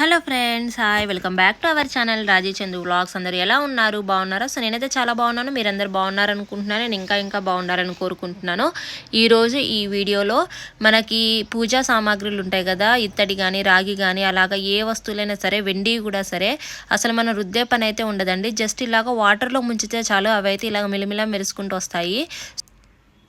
Hello friends hi. Welcome back to our channel Raji Chandu vlogs. అందరు ఎలా ఉన్నారు? బాగున్నారా? సో నేనైతే చాలా బాగున్నాను. మీరందరూ బాగున్నారనుకుంటున్నాను. నేను ఇంకా ఇంకా బాగున్నారని కోరుకుంటున్నాను. ఈరోజు ఈ వీడియోలో మనకి పూజా సామాగ్రిలు ఉంటాయి కదా ఇత్తడి కానీ రాగి కానీ అలాగా ఏ వస్తువులైనా సరే వెండి కూడా సరే అసలు మన రుద్దే పని అయితే ఉండదండి. జస్ట్ ఇలాగ వాటర్లో ముంచితే చాలు అవైతే ఇలాగ మిలిమిలా మెరుసుకుంటూ వస్తాయి.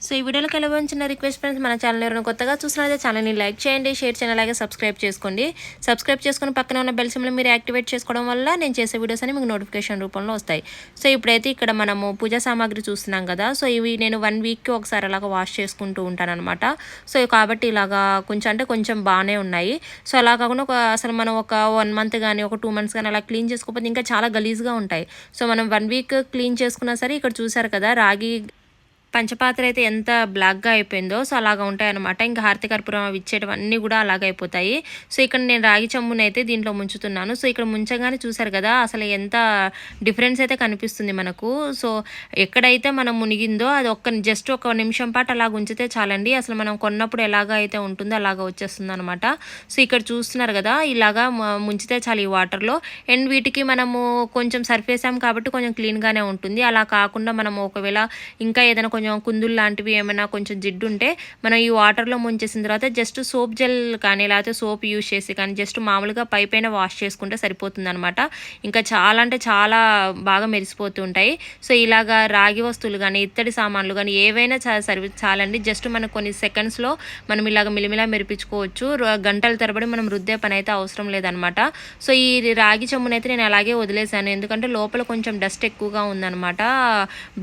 సో ఈ వీడియోలోకి వెళ్ళవలసిన రిక్వెస్ట్ ఫ్రెండ్స్ మన ఛానల్ ఎవరైనా కొత్తగా చూసినట్లయితే ఛానల్ని లైక్ చేయండి షేర్ చేయండి అలాగే సబ్స్క్రైబ్ చేసుకోండి. సబ్స్క్రైబ్ చేసుకుని పక్కన ఉన్న బెల్ సిమ్లో మీరు యాక్టివేట్ చేసుకోవడం వల్ల నేను చేసే వీడియోస్ అని మీకు నోటిఫికేషన్ రూపంలో వస్తాయి. సో ఇప్పుడైతే ఇక్కడ మనము పూజా సామాగ్రి చూస్తున్నాం కదా సో ఇవి నేను వన్ వీక్కి ఒకసారి అలాగ వాష్ చేసుకుంటూ ఉంటాను అనమాట సో కాబట్టి ఇలాగా కొంచెం అంటే కొంచెం బాగానే ఉన్నాయి. సో అలా కాకుండా ఒక అసలు మనం ఒక వన్ మంత్ కానీ ఒక టూ మంత్స్ కానీ అలా క్లీన్ చేసుకోకపోతే ఇంకా చాలా గలీజ్గా ఉంటాయి. సో మనం వన్ వీక్ క్లీన్ చేసుకున్నా సరే ఇక్కడ చూసారు కదా రాగి పంచపాత్ర అయితే ఎంత బ్లాక్గా అయిపోయిందో సో అలాగా ఉంటాయి అనమాట ఇంకా హారతి కర్పూరం అవి ఇచ్చేటవన్నీ కూడా అలాగ అయిపోతాయి. సో ఇక్కడ నేను రాగి చెమ్ముని అయితే దీంట్లో ముంచుతున్నాను. సో ఇక్కడ ముంచగానే చూసారు కదా అసలు ఎంత డిఫరెన్స్ అయితే కనిపిస్తుంది మనకు. సో ఎక్కడైతే మనం మునిగిందో అది ఒక్క జస్ట్ ఒక నిమిషం పాటు అలాగ ఉంచితే చాలండి. అసలు మనం కొన్నప్పుడు ఎలాగ అయితే ఉంటుందో అలాగ వచ్చేస్తుంది అనమాట సో ఇక్కడ చూస్తున్నారు కదా ఇలాగా ముంచితే చాలు ఈ వాటర్లో అండ్ వీటికి మనము కొంచెం సర్ఫేసాం కాబట్టి కొంచెం క్లీన్గానే ఉంటుంది. అలా కాకుండా మనం ఒకవేళ ఇంకా ఏదైనా కొంచెం కుందులు లాంటివి ఏమైనా కొంచెం జిడ్డు ఉంటే మనం ఈ వాటర్లో ముంచేసిన తర్వాత జస్ట్ సోప్ జెల్ కానీ లేకపోతే సోప్ యూజ్ చేసి కానీ జస్ట్ మామూలుగా పై పైన వాష్ చేసుకుంటే సరిపోతుందనమాట ఇంకా చాలా అంటే చాలా బాగా మెరిసిపోతూ ఉంటాయి. సో ఇలాగా రాగి వస్తువులు కానీ ఇత్తడి సామాన్లు కానీ ఏవైనా సరి చాలండి. జస్ట్ మనకు కొన్ని సెకండ్స్లో మనం ఇలాగ మిలిమిలా మెరిపించుకోవచ్చు. గంటల తరబడి మనం రుద్దే పని అయితే అవసరం లేదనమాట సో ఈ రాగి చెమ్మునైతే నేను అలాగే వదిలేశాను ఎందుకంటే లోపల కొంచెం డస్ట్ ఎక్కువగా ఉందనమాట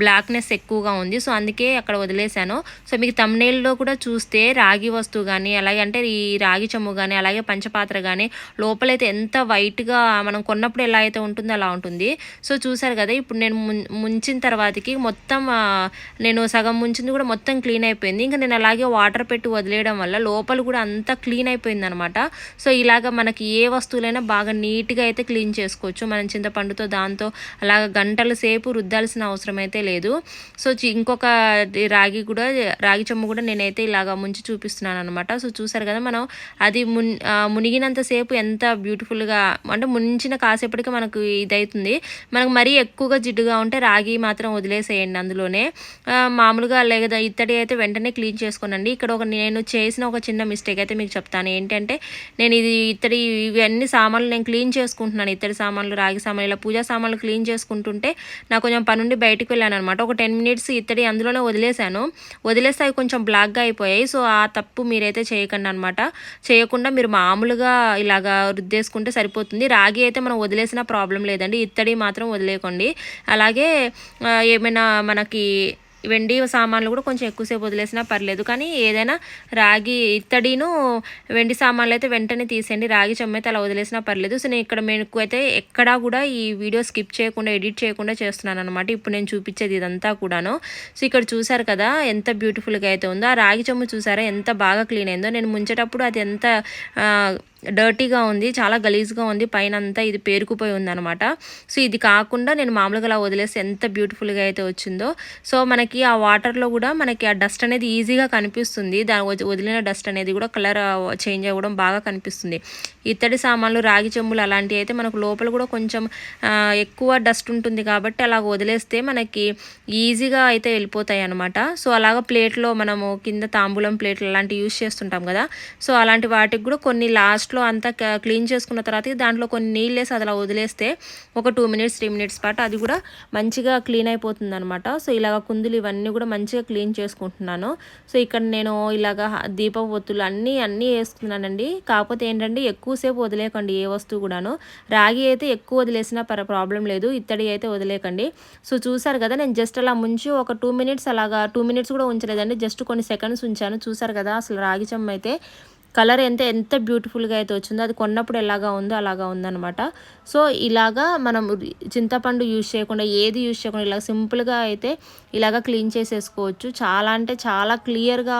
బ్లాక్నెస్ ఎక్కువగా ఉంది. సో అందుకే అందుకే అక్కడ వదిలేశాను. సో మీకు తమ్నేల్లో కూడా చూస్తే రాగి వస్తువు కానీ అలాగే అంటే ఈ రాగి చెమ్ము కానీ అలాగే పంచపాత్ర కానీ లోపలైతే ఎంత వైట్గా మనం కొన్నప్పుడు ఎలా అయితే ఉంటుందో అలా ఉంటుంది. సో చూసారు కదా ఇప్పుడు నేను ముంచిన తర్వాతకి మొత్తం నేను సగం ముంచింది కూడా మొత్తం క్లీన్ అయిపోయింది. ఇంకా నేను అలాగే వాటర్ పెట్టి వదిలేయడం వల్ల లోపల కూడా అంతా క్లీన్ అయిపోయింది అనమాట సో ఇలాగ మనకి ఏ వస్తువులైనా బాగా నీట్గా అయితే క్లీన్ చేసుకోవచ్చు. మనం చింతపండుతో దాంతో అలాగ గంటల సేపు రుద్దాల్సిన అవసరం అయితే లేదు. సో ఇంకొక రాగి కూడా రాగి చెమ్ము కూడా నేనైతే ఇలాగా ముంచి చూపిస్తున్నాను అనమాట సో చూసారు కదా మనం అది మున్ మునిగినంతసేపు ఎంత బ్యూటిఫుల్గా అంటే ముంచిన కాసేపటికి మనకు ఇదవుతుంది మనకు మరీ ఎక్కువగా జిడ్డుగా ఉంటే రాగి మాత్రం వదిలేసేయండి అందులోనే. మామూలుగా లేదా ఇత్తడి అయితే వెంటనే క్లీన్ చేసుకోనండి. ఇక్కడ ఒక నేను చేసిన ఒక చిన్న మిస్టేక్ అయితే మీకు చెప్తాను. ఏంటంటే నేను ఇది ఇత్తడి ఇవన్నీ సామాన్లు నేను క్లీన్ చేసుకుంటున్నాను. ఇత్తడి సామాన్లు రాగి సామాన్లు ఇలా పూజా సామాన్లు క్లీన్ చేసుకుంటుంటే నాకు కొంచెం పనుండి బయటకు వెళ్ళాను అనమాట ఒక టెన్ మినిట్స్ ఇత్తడి అందులో అందులోనే వదిలేశాను. వదిలేస్తే అవి కొంచెం బ్లాక్గా అయిపోయాయి. సో ఆ తప్పు మీరైతే చేయకండి అనమాట చేయకుండా మీరు మామూలుగా ఇలాగా రుద్దేసుకుంటే సరిపోతుంది. రాగి అయితే మనం వదిలేసిన ప్రాబ్లం లేదండి. ఇత్తడి మాత్రం వదిలేయకండి. అలాగే ఏమైనా మనకి వెండి సామాన్లు కూడా కొంచెం ఎక్కువసేపు వదిలేసినా పర్లేదు. కానీ ఏదైనా రాగి ఇత్తడిను వెండి సామాన్లు అయితే వెంటనే తీసేయండి. రాగి చెమ్మైతే అలా వదిలేసినా పర్లేదు. సో నేను ఇక్కడ మీకు అయితే ఎక్కడా కూడా ఈ వీడియో స్కిప్ చేయకుండా ఎడిట్ చేయకుండా చేస్తున్నాను అనమాట ఇప్పుడు నేను చూపించేది ఇదంతా కూడాను. సో ఇక్కడ చూసారు కదా ఎంత బ్యూటిఫుల్గా అయితే ఉందో. ఆ రాగి చెమ్ము చూసారా ఎంత బాగా క్లీన్ అయిందో. నేను ముంచేటప్పుడు అది ఎంత డర్టీగా ఉంది చాలా గలీజ్గా ఉంది పైన అంతా ఇది పేరుకుపోయి ఉందనమాట సో ఇది కాకుండా నేను మామూలుగా అలా వదిలేసి ఎంత బ్యూటిఫుల్గా అయితే వచ్చిందో సో మనకి ఆ వాటర్లో కూడా మనకి ఆ డస్ట్ అనేది ఈజీగా కనిపిస్తుంది. దాని వదిలిన డస్ట్ అనేది కూడా కలర్ చేంజ్ అవ్వడం బాగా కనిపిస్తుంది. ఇత్తడి సామాన్లు రాగి చెంబులు అలాంటివి అయితే మనకు లోపల కూడా కొంచెం ఎక్కువ డస్ట్ ఉంటుంది కాబట్టి అలా వదిలేస్తే మనకి ఈజీగా అయితే వెళ్ళిపోతాయి అనమాట సో అలాగ ప్లేట్లో మనము కింద తాంబూలం ప్లేట్లు అలాంటివి యూస్ చేస్తుంటాం కదా సో అలాంటి వాటికి కూడా కొన్ని లాస్ట్ లాస్ట్లో అంతా క్లీన్ చేసుకున్న తర్వాత దాంట్లో కొన్ని నీళ్ళు వేసి అలా వదిలేస్తే ఒక టూ మినిట్స్ త్రీ మినిట్స్ పాటు అది కూడా మంచిగా క్లీన్ అయిపోతుంది అనమాట సో ఇలాగ కుందులు ఇవన్నీ కూడా మంచిగా క్లీన్ చేసుకుంటున్నాను. సో ఇక్కడ నేను ఇలాగ దీపవత్తులు అన్నీ అన్నీ వేసుకున్నానండి. కాకపోతే ఏంటంటే ఎక్కువసేపు వదిలేకండి ఏ వస్తువు కూడాను. రాగి అయితే ఎక్కువ వదిలేసినా పర ప్రాబ్లం లేదు. ఇత్తడి అయితే వదిలేకండి. సో చూసారు కదా నేను జస్ట్ అలా ముంచి ఒక టూ మినిట్స్ అలాగా టూ మినిట్స్ కూడా ఉంచలేదండి. జస్ట్ కొన్ని సెకండ్స్ ఉంచాను. చూసారు కదా అసలు రాగి చెమ్మ అయితే కలర్ ఎంత ఎంత బ్యూటిఫుల్గా అయితే వచ్చిందో అది కొన్నప్పుడు ఎలాగా ఉందో అలాగా ఉందనమాట సో ఇలాగా మనం చింతపండు యూజ్ చేయకుండా ఏది యూజ్ చేయకుండా ఇలా సింపుల్గా అయితే ఇలాగ క్లీన్ చేసేసుకోవచ్చు. చాలా అంటే చాలా క్లియర్గా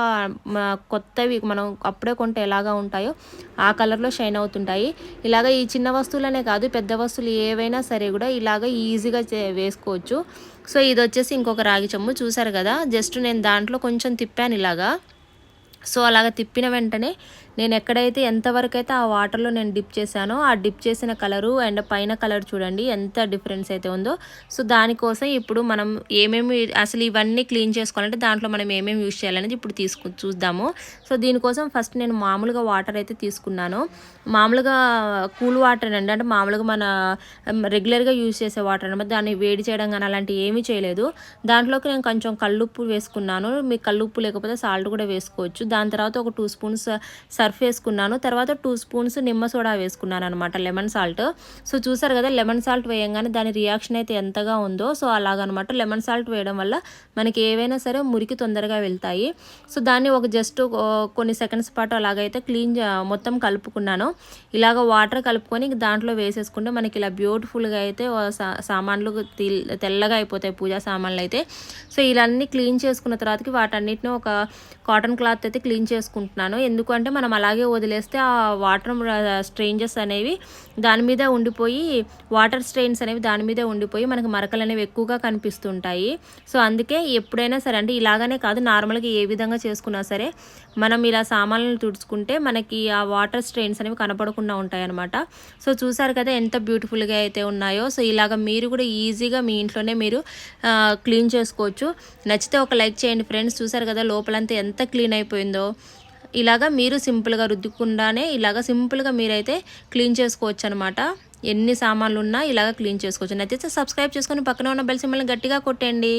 కొత్తవి మనం అప్పుడే కొంటే ఎలాగా ఉంటాయో ఆ కలర్లో షైన్ అవుతుంటాయి. ఇలాగ ఈ చిన్న వస్తువులనే కాదు పెద్ద వస్తువులు ఏవైనా సరే కూడా ఇలాగ ఈజీగా వేసుకోవచ్చు. సో ఇది వచ్చేసి ఇంకొక రాగి చెమ్ము చూసారు కదా? జస్ట్ నేను దాంట్లో కొంచెం తిప్పాను ఇలాగా. సో అలాగ తిప్పిన వెంటనే నేను ఎక్కడైతే ఎంతవరకు అయితే ఆ వాటర్లో నేను డిప్ చేశానో ఆ డిప్ చేసిన కలరు అండ్ పైన కలర్ చూడండి ఎంత డిఫరెన్స్ అయితే ఉందో. సో దానికోసం ఇప్పుడు మనం ఏమేమి అసలు ఇవన్నీ క్లీన్ చేసుకోవాలంటే దాంట్లో మనం ఏమేమి యూజ్ చేయాలనేది ఇప్పుడు తీసుకు చూద్దాము. సో దీనికోసం ఫస్ట్ నేను మామూలుగా వాటర్ అయితే తీసుకున్నాను. మామూలుగా కూల్ వాటర్ అండి. అంటే మామూలుగా మన రెగ్యులర్గా యూజ్ చేసే వాటర్ అనమాట దాన్ని వేడి చేయడం కానీ అలాంటివి ఏమీ చేయలేదు. దాంట్లోకి నేను కొంచెం కళ్ళుప్పు వేసుకున్నాను. మీకు కళ్ళుప్పు లేకపోతే సాల్ట్ కూడా వేసుకోవచ్చు. దాని తర్వాత ఒక టూ స్పూన్స్ సర్ఫ్ వేసుకున్నాను. తర్వాత టూ స్పూన్స్ నిమ్మ సోడా వేసుకున్నాను అనమాట లెమన్ సాల్ట్ సో చూసారు కదా లెమన్ సాల్ట్ వేయంగానే దాని రియాక్షన్ అయితే ఎంతగా ఉందో సో అలాగనమాట లెమన్ సాల్ట్ వేయడం వల్ల మనకి ఏవైనా సరే మురికి తొందరగా వెళ్తాయి. సో దాన్ని ఒక జస్ట్ కొన్ని సెకండ్స్ పాటు అలాగైతే క్లీన్ మొత్తం కలుపుకున్నాను. ఇలాగ వాటర్ కలుపుకొని దాంట్లో వేసేసుకుంటే మనకి ఇలా బ్యూటిఫుల్గా అయితే సామాన్లు తెల్లగా అయిపోతాయి పూజా సామాన్లు అయితే. సో ఇలా క్లీన్ చేసుకున్న తర్వాతకి వాటన్నిటిని ఒక కాటన్ క్లాత్ అయితే క్లీన్ చేసుకుంటున్నాను. ఎందుకంటే మనం అలాగే వదిలేస్తే ఆ వాటర్ స్ట్రెయిన్జెస్ అనేవి దాని మీద ఉండిపోయి వాటర్ స్ట్రెయిన్స్ అనేవి దాని మీద ఉండిపోయి మనకి మరకలు అనేవి ఎక్కువగా కనిపిస్తుంటాయి. సో అందుకే ఎప్పుడైనా సరే అంటే ఇలాగనే కాదు నార్మల్గా ఏ విధంగా చేసుకున్నా సరే మనం ఇలా సామాన్లను తుడుచుకుంటే మనకి ఆ వాటర్ స్ట్రెయిన్స్ అనేవి కనపడకుండా ఉంటాయన్నమాట. సో చూసారు కదా ఎంత బ్యూటిఫుల్గా అయితే ఉన్నాయో. సో ఇలాగ మీరు కూడా ఈజీగా మీ ఇంట్లోనే మీరు క్లీన్ చేసుకోవచ్చు. నచ్చితే ఒక లైక్ చేయండి ఫ్రెండ్స్. చూసారు కదా లోపలంతా ఎంత క్లీన్ అయిపోయిందో. ఇలాగా మీరు సింపుల్గా రుద్దుకుండానే ఇలాగ సింపుల్గా మీరైతే క్లీన్ చేసుకోవచ్చు అనమాట ఎన్ని సామాన్లు ఉన్నా ఇలాగ క్లీన్ చేసుకోవచ్చు. నచ్చితే సబ్స్క్రైబ్ చేసుకొని పక్కన ఉన్న బెల్ సింబల్ని గట్టిగా కొట్టండి.